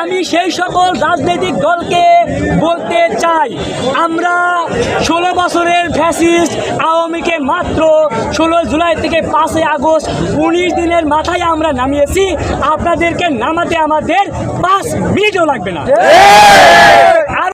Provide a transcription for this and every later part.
আমি সেই সকল রাজনৈতিক দলকে বলতে চাই। আমরা ষোলো বছরের ফ্যাসিস্ট আওয়ামীকে মাত্র ষোলো জুলাই থেকে পাঁচই আগস্ট উনিশ দিনের মাথায় আমরা নামিয়েছি। আপনাদেরকে নামাতে আমাদের পাঁচ মিনিটও লাগবে না। আর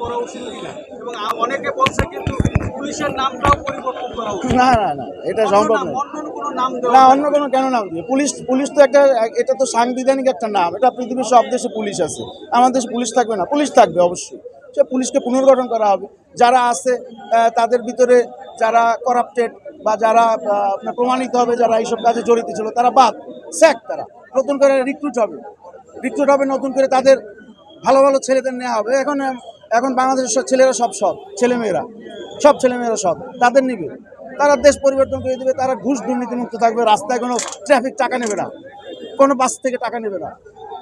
করা উচিত কিনা? এবং অনেকে বলছে কিন্তু পুলিশের নামটাও পরিবর্তন করা না না না এটা সম্ভব না অন্য কোনো নাম না অন্য কোনো কেন নাম দিবে? পুলিশ পুলিশ তো একটা এটা তো সাংবিধানিক একটা নাম। এটা পৃথিবীর সব দেশে পুলিশ আছে। আমাদের দেশে পুলিশ থাকবে না। পুলিশ থাকবে অবশ্যই। সে পুলিশকে পুনর্গঠন করা হবে। যারা আছে তাদের ভিতরে যারা করাপ্টেড বা যারা আপনার প্রমাণিত হবে যারা এইসব কাজে জড়িত ছিল তারা বাদ। স্যাক তারা। নতুন করে রিক্রুট হবে। রিক্রুট হবে নতুন করে তাদের ভালো ভালো ছেলেদের নেওয়া হবে। এখন এখন বাংলাদেশের ছেলেরা সব সব ছেলেমেয়েরা। সব ছেলেমেয়েরা সব তাদের নিবে। তারা দেশ পরিবর্তন করে দেবে তারা ঘুষ দুর্নীতিমুক্ত থাকবে রাস্তায় কোনো ট্রাফিক টাকা নেবে না কোনো বাস থেকে টাকা নেবে না।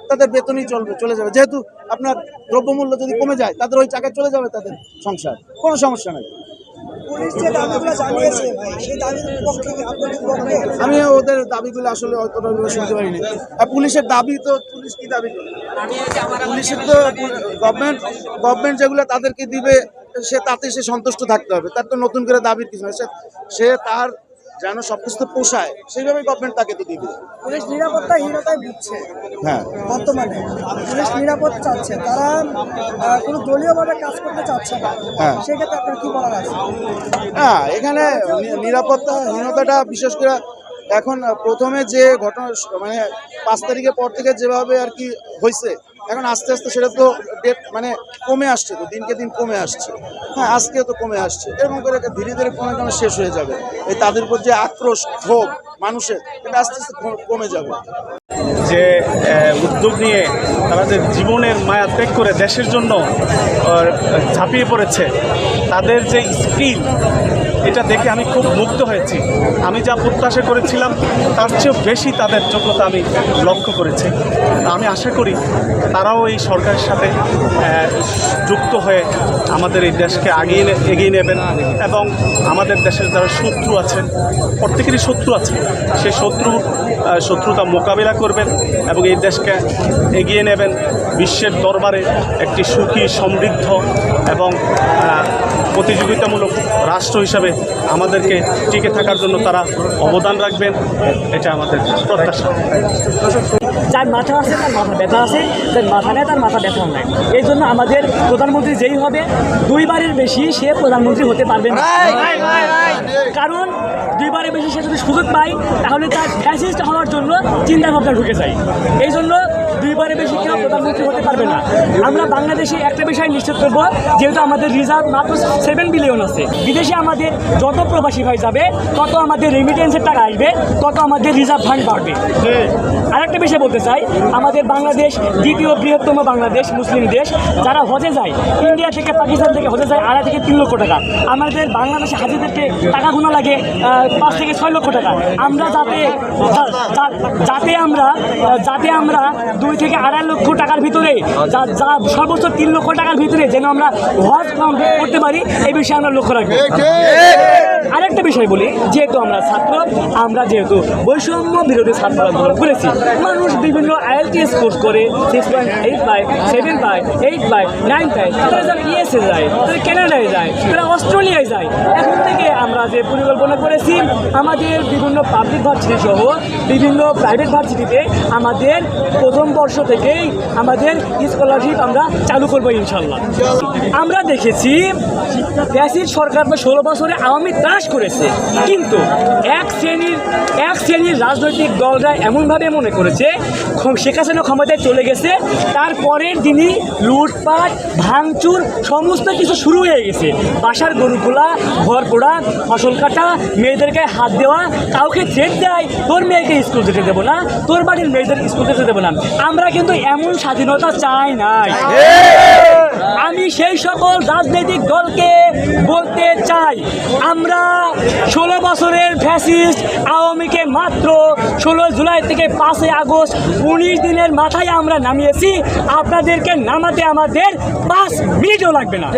তাদের বেতনই চলবে চলে যাবে। যেহেতু আপনার দ্রব্যমূল্য যদি কমে যায় তাদের ওই টাকা চলে যাবে তাদের সংসার কোনো সমস্যা নেই। পুলিশ যে দাবিগুলো জানিয়েছে ভাই সেই দাবির পক্ষে আপনাদের পক্ষে আমি ওদের দাবিগুলো আসলে অতটা শুনতে পারিনি। আর পুলিশের দাবি তো পুলিশ কি দাবি করে? পুলিশের তো গভর্নমেন্ট গভর্নমেন্ট যেগুলো তাদেরকে দিবে সে তাতে সে সন্তুষ্ট থাকতে হবে। তার তো নতুন করে দাবির কিছু না সে সে তার যেন সব কিছু তো পোষায় সেইভাবে গভর্নমেন্ট তাকে তো দিবে। পুলিশ নিরাপত্তাহীনতায় ভুগছে হ্যাঁ। বর্তমানে। পুলিশ নিরাপদ চাচ্ছে। তারা কোনো দলীয়ভাবে কাজ করতে চাচ্ছে না। হ্যাঁ। সেক্ষেত্রে আপনার কি বলার আছে? হ্যাঁ এখানে নি- নিরাপত্তাহীনতাটা বিশেষ করে এখন প্রথমে যে ঘটনা মানে পাঁচ তারিখের পর থেকে যেভাবে আর কি হয়েছে এখন আস্তে আস্তে সেটা তো ডেট মানে কমে আসছে তো, দিনকে দিন কমে আসছে। হ্যাঁ আজকে তো কমে আসছে। এরকম করে ধীরে ধীরে কমে কমে শেষ হয়ে যাবে। এই তাদের উপর যে আক্রোশ, ক্ষোভ মানুষের, এটা আস্তে আস্তে কমে যাবে। যে উদ্যোগ নিয়ে তারা যে জীবনের মায়া ত্যাগ করে দেশের জন্য ঝাঁপিয়ে পড়েছে, তাদের যে স্কিল এটা দেখে আমি খুব মুগ্ধ হয়েছি। আমি যা প্রত্যাশা করেছিলাম, তার চেয়েও বেশি তাদের যোগ্যতা আমি লক্ষ্য করেছি। আমি আশা করি তারাও এই সরকারের সাথে যুক্ত হয়ে আমাদের এই দেশকে আগিয়ে এগিয়ে নেবেন এবং আমাদের দেশের যারা শত্রু আছেন, প্রত্যেকেরই শত্রু আছে, সেই শত্রু শত্রুতা মোকাবিলা করবেন এবং এই দেশকে এগিয়ে নেবেন। বিশ্বের দরবারে একটি সুখী, সমৃদ্ধ এবং প্রতিযোগিতামূলক রাষ্ট্র হিসাবে আমাদেরকে টিকে থাকার জন্য তারা অবদান রাখবেন। এটা আমাদের প্রত্যাশা। যার মাথা আছে তার মাথা ব্যথা আছে যার মাথা নেয় তার মাথা ব্যথা নেয় এই জন্য আমাদের প্রধানমন্ত্রী যেই হবে দুইবারের বেশি সে প্রধানমন্ত্রী হতে পারবে না। কারণ দুইবারের বেশি সে যদি সুযোগ পায় তাহলে তার ফ্যাসিস্ট হওয়ার জন্য চিন্তা ভাবনা ঢুকে যায়। এই জন্য দুইবারের বেশি কেউ প্রধানমন্ত্রী হতে পারবে না। আমরা বাংলাদেশে একটা বিষয় নিশ্চিত করব, যেহেতু আমাদের রিজার্ভ মাত্র সেভেন বিলিয়ন আছে। বিদেশে আমাদের যত প্রবাসী ভাই যাবে, তত আমাদের রেমিটেন্সের টাকা আসবে, তত আমাদের রিজার্ভ ফান্ড বাড়বে। আরেকটা বিষয় বলতে চাই, আমাদের বাংলাদেশ দ্বিতীয় বৃহত্তম বাংলাদেশ, মুসলিম দেশ। যারা হজে যায়, ইন্ডিয়া থেকে পাকিস্তান থেকে হজে যায়, আড়াই থেকে তিন লক্ষ টাকা। আমাদের বাংলাদেশে হাজিদেরকে টাকা গোনা লাগে পাঁচ থেকে ছয় লক্ষ টাকা। আমরা যাতে যাতে আমরা যাতে আমরা দুই থেকে আড়াই লক্ষ টাকার ভিতরে যা সর্বোচ্চ তিন লক্ষ টাকার ভিতরে যেন আমরা হজ কমপ্লিট করতে পারি এই বিষয়ে আমরা লক্ষ্য রাখব। আরেকটা বিষয় বলি যেহেতু আমরা ছাত্র আমরা যেহেতু বৈষম্য বিরোধী ছাত্র আন্দোলন করেছি মানুষ বিভিন্ন আইএলটিএস কোর্স করে সিক্স পয়েন্ট এইট পায় সেভেন পায় এইট পায় নাইন পায় তারা যারা ইএসএ যায় তারা কানাডায় যায় তারা অস্ট্রেলিয়ায় যায়। এখন থেকে আমরা যে পরিকল্পনা করেছি আমাদের বিভিন্ন পাবলিক ভার্সিটি সহ বিভিন্ন প্রাইভেট ভার্সিটিতে আমাদের প্রথম বর্ষ থেকেই আমাদের স্কলারশিপ আমরা চালু করব ইনশাল্লাহ আমরা দেখেছি ফ্যাসিড সরকার বা ষোলো বছরে আওয়ামী ত্রাস করেছে। কিন্তু এক শ্রেণির এক শ্রেণির রাজনৈতিক দলরা এমনভাবে মনে করেছে শেখ হাসিনা ক্ষমতায় চলে গেছে, তারপরের দিনই লুটপাট, ভাঙচুর, সমস্ত কিছু শুরু হয়ে গেছে। বাসার গরুগুলা ঘর পোড়া ফসল কাটা, মেয়েদেরকে হাত দেওয়া, কাউকে থ্রেট দেয় তোর মেয়েকে স্কুল যেতে দেবো না, তোর বাড়ির মেয়েদের স্কুল যেতে দেবো না। আমরা কিন্তু এমন স্বাধীনতা চাই নাই। আমি সেই সকল রাজনৈতিক দলকে বলতে চাই, আমরা ষোলো বছরের ফ্যাসিস্ট আওয়ামীকে মাত্র ষোলো জুলাই থেকে পাঁচই আগস্ট উনিশ দিনের মাথায় আমরা নামিয়েছি। আপনাদেরকে নামাতে আমাদের পাঁচ মিনিটও লাগবে না।